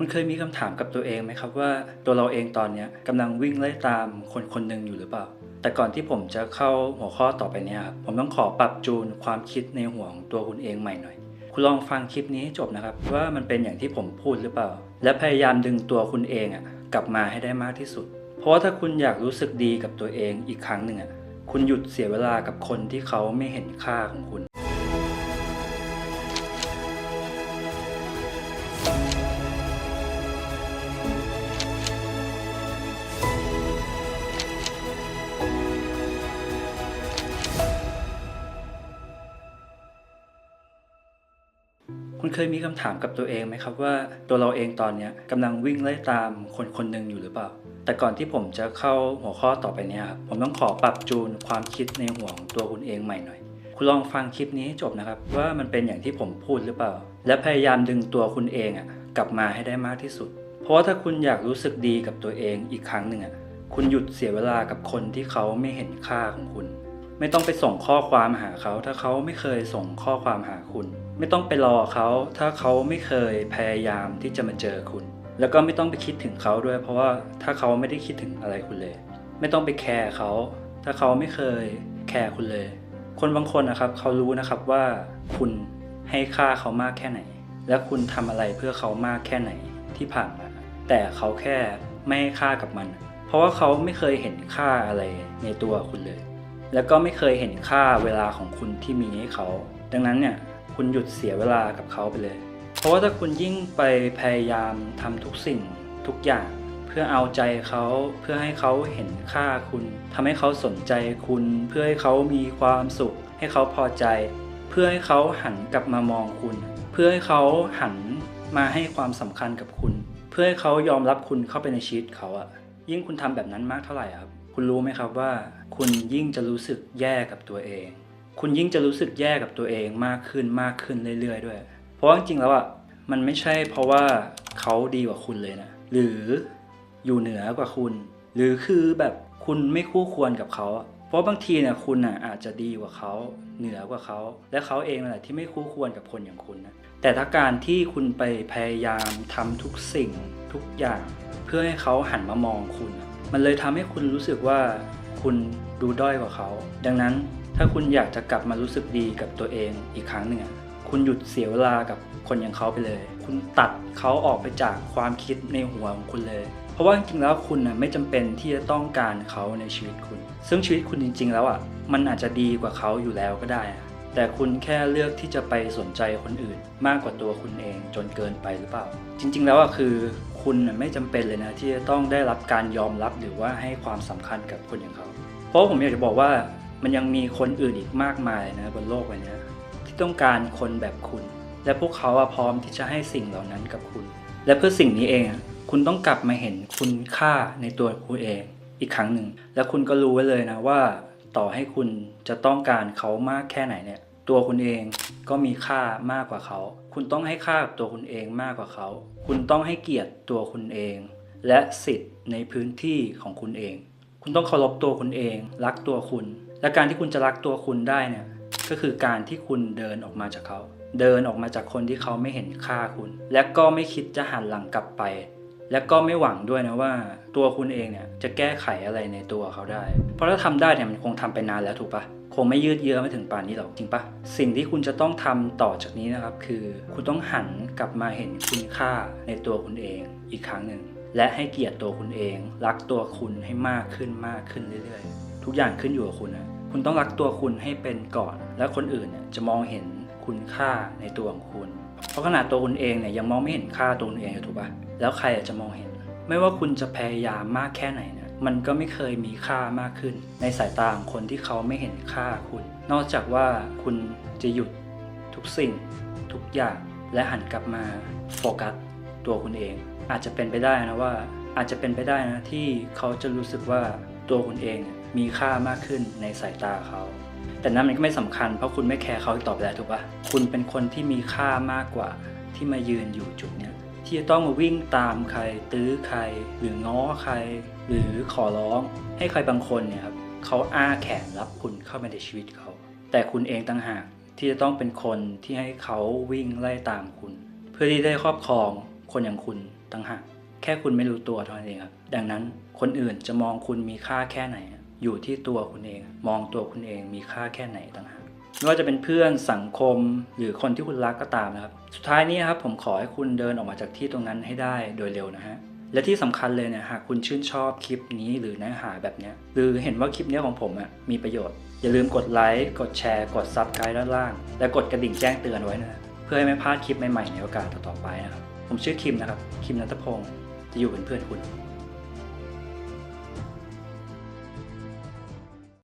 คุณเคยมีคำถามกับตัวเองไหมครับว่าตัวเราเองตอนเนี้ยกำลังวิ่งไล่ตามคนคนหนึ่งอยู่หรือเปล่า แต่ก่อนที่ผมจะเข้าหัวข้อต่อไปเนี้ยครับผมต้องขอปรับจูนความคิดในหัวของตัวคุณเองใหม่หน่อย คุณลองฟังคลิปนี้ให้จบนะครับ ว่ามันเป็นอย่างที่ผมพูดหรือเปล่า และพยายามดึงตัวคุณเองอะกลับมาให้ได้มากที่สุด เพราะว่าถ้าคุณอยากรู้สึกดีกับตัวเองอีกครั้งหนึ่งอะคุณหยุดเสียเวลากับคนที่เขาไม่เห็นค่าของคุณ คุณเคยมีคำถามกับตัวเองไหมครับว่าตัวเราเองตอนนี้กำลังวิ่งไล่ตามคนคนหนึ่งอยู่หรือเปล่า แต่ก่อนที่ผมจะเข้าหัวข้อต่อไปเนี้ยครับผมต้องขอปรับจูนความคิดในหัวของตัวคุณเองใหม่หน่อย คุณลองฟังคลิปนี้ให้จบนะครับ ว่ามันเป็นอย่างที่ผมพูดหรือเปล่า และพยายามดึงตัวคุณเองอะกลับมาให้ได้มากที่สุด เพราะว่าถ้าคุณอยากรู้สึกดีกับตัวเองอีกครั้งหนึ่งอะคุณหยุดเสียเวลากับคนที่เขาไม่เห็นค่าของคุณ ไม่ต้องไปส่งข้อความหาเขา ถ้าเขาไม่เคยส่งข้อความหาคุณ ไม่ต้องไปรอเขาถ้าเขาไม่เคยพยายามที่จะมาเจอคุณ แล้วก็ไม่ต้องไปคิดถึงเขาด้วย เพราะว่าถ้าเขาไม่ได้คิดถึงอะไรคุณเลย ไม่ต้องไปแคร์เขา ถ้าเขาไม่เคยแคร์คุณเลย คนบางคนนะครับเขารู้นะครับว่าคุณให้ค่าเขามากแค่ไหน และคุณทำอะไรเพื่อเขามากแค่ไหนที่ผ่านมา แต่เขาแค่ไม่ให้ค่ากับมัน เพราะว่าเขาไม่เคยเห็นค่าอะไรในตัวคุณเลย แล้วก็ไม่เคยเห็นค่าเวลาของคุณที่มีให้เขา ดังนั้นเนี่ย คุณหยุดเสียเวลากับเขาไปเลย เพราะว่าถ้าคุณยิ่งไปพยายามทำทุกสิ่งทุกอย่าง เพื่อเอาใจเขาเพื่อให้เขาเห็นค่าคุณทำให้เขาสนใจคุณ เพื่อให้เขามีความสุข ให้เขาพอใจ เพื่อให้เขาหันกลับมามองคุณ เพื่อให้เขาหันมาให้ความสำคัญกับคุณ เพื่อให้เขายอมรับคุณเข้าไปในชีวิตเขาอะยิ่งคุณทำแบบนั้นมากเท่าไหร่ครับ คุณรู้ไหมครับว่า คุณยิ่งจะรู้สึกแย่กับตัวเอง คุณยิ่งจะรู้สึกแย่กับตัวเองมากขึ้นมากขึ้นเรื่อยๆ ด้วย เพราะจริงๆแล้วอะมันไม่ใช่เพราะว่าเขาดีกว่าคุณเลยนะ หรืออยู่เหนือกว่าคุณ หรือคือแบบคุณไม่คู่ควรกับเขา เพราะบางทีเนี่ยคุณอะอาจจะดีกว่าเขาเหนือกว่าเขา และเขาเองแหละที่ไม่คู่ควรกับคนอย่างคุณนะแต่ถ้าการที่คุณไปพยายามทำทุกสิ่งทุกอย่าง เพื่อให้เขาหันมามองคุณ มันเลยทำให้คุณรู้สึกว่าคุณดูด้อยกว่าเขา ดังนั้น ถ้าคุณอยากจะกลับมารู้สึกดีกับตัวเองอีกครั้งหนึ่งอะคุณหยุดเสียเวลากับคนอย่างเขาไปเลย คุณตัดเขาออกไปจากความคิดในหัวของคุณเลย เพราะว่าจริงๆแล้วคุณน่ะไม่จำเป็นที่จะต้องการเขาในชีวิตคุณ ซึ่งชีวิตคุณจริง ๆ แล้วอะมันอาจจะดีกว่าเขาอยู่แล้วก็ได้ แต่คุณแค่เลือกที่จะไปสนใจคนอื่น มากกว่าตัวคุณเองจนเกินไปหรือเปล่า จริง ๆ แล้วอะคือคุณน่ะไม่จำเป็นเลยนะที่จะต้องได้รับการยอมรับหรือว่าให้ความสำคัญกับคนอย่างเขา เพราะผมอยากจะบอกว่า มันยังมีคนอื่นอีกมากมายนะบนโลกใบนี้ที่ต้องการคนแบบคุณ และพวกเขาอะพร้อมที่จะให้สิ่งเหล่านั้นกับคุณ และเพื่อสิ่งนี้เองคุณต้องกลับมาเห็นคุณค่าในตัวคุณเองอีกครั้งหนึ่ง และคุณก็รู้ไว้เลยนะว่า ต่อให้คุณจะต้องการเขามากแค่ไหนเนี่ย ตัวคุณเองก็มีค่ามากกว่าเขา คุณต้องให้ค่ากับตัวคุณเองมากกว่าเขา คุณต้องให้เกียรติตัวคุณเอง และสิทธิ์ในพื้นที่ของคุณเอง คุณต้องเคารพตัวคุณเอง รักตัวคุณ และการที่คุณจะรักตัวคุณได้เนี่ยก็คือการที่คุณเดินออกมาจากเขา เดินออกมาจากคนที่เขาไม่เห็นค่าคุณ และก็ไม่คิดจะหันหลังกลับไป และก็ไม่หวังด้วยนะว่า ตัวคุณเองเนี่ยจะแก้ไขอะไรในตัวเขาได้ เพราะถ้าทำได้เนี่ยมันคงทำไปนานแล้วถูกปะคงไม่ยืดเยื้อมาถึงป่านนี้หรอกจริงปะสิ่งที่คุณจะต้องทำต่อจากนี้นะครับ คือคุณต้องหันกลับมาเห็นคุณค่าในตัวคุณเองอีกครั้งหนึ่งและให้เกียรติตัวคุณเอง รักตัวคุณให้มากขึ้นมากขึ้นเรื่อยๆ ทุกอย่างขึ้นอยู่กับคุณนะคุณต้องรักตัวคุณให้เป็นก่อน แล้วคนอื่นเนี่ยจะมองเห็นคุณค่าในตัวของคุณ เพราะขนาดตัวคุณเองเนี่ยยังมองไม่เห็นค่าตัวคุณเองเลยถูกปะแล้วใครจะมองเห็น ไม่ว่าคุณจะพยายามมากแค่ไหนเนี่ยมันก็ไม่เคยมีค่ามากขึ้น ในสายตาของคนที่เขาไม่เห็นค่าคุณ นอกจากว่าคุณจะหยุดทุกสิ่ง ทุกอย่างและหันกลับมาโฟกัสตัวคุณเอง อาจจะเป็นไปได้นะว่า อาจจะเป็นไปได้นะที่เขาจะรู้สึกว่า ตัวคุณเองมีค่ามากขึ้นในสายตาเขา แต่นั้นมันก็ไม่สำคัญเพราะคุณไม่แคร์เขาอีกต่อไปแล้วถูกปะคุณเป็นคนที่มีค่ามากกว่าที่มายืนอยู่จุดเนี้ยที่จะต้องมาวิ่งตามใคร ตื้อใคร หรือง้อใคร หรือขอร้องให้ใครบางคนเนี่ยครับเขาอ้าแขนรับคุณเข้ามาในชีวิตเขา แต่คุณเองต่างหากที่จะต้องเป็นคนที่ให้เขาวิ่งไล่ตามคุณ เพื่อที่ได้ครอบครองคนอย่างคุณต่างหาก แค่คุณไม่รู้ตัวเท่านั้นเองครับ ดังนั้นคนอื่นจะมองคุณมีค่าแค่ไหน อยู่ที่ตัวคุณเอง มองตัวคุณเองมีค่าแค่ไหนต่างหากไม่ว่าจะเป็นเพื่อนสังคมหรือคนที่คุณรักก็ตามนะครับ สุดท้ายนี้ครับผมขอให้คุณเดินออกมาจากที่ตรงนั้นให้ได้โดยเร็วนะฮะและที่สำคัญเลยเนี่ยหากคุณชื่นชอบคลิปนี้หรือเนื้อหาแบบเนี้ยหรือเห็นว่าคลิปเนี้ยของผมอะมีประโยชน์ อย่าลืมกดไลค์กดแชร์ กดซับสไครต์ด้านล่าง และกดกระดิ่งแจ้งเตือนไว้นะ เพื่อให้ไม่พลาดคลิปใหม่ๆในโอกาสต่อๆไปนะครับ ผมชื่อคิมนะครับ คิมนัทพงศ์ จะอยู่เป็นเพื่อนคุณ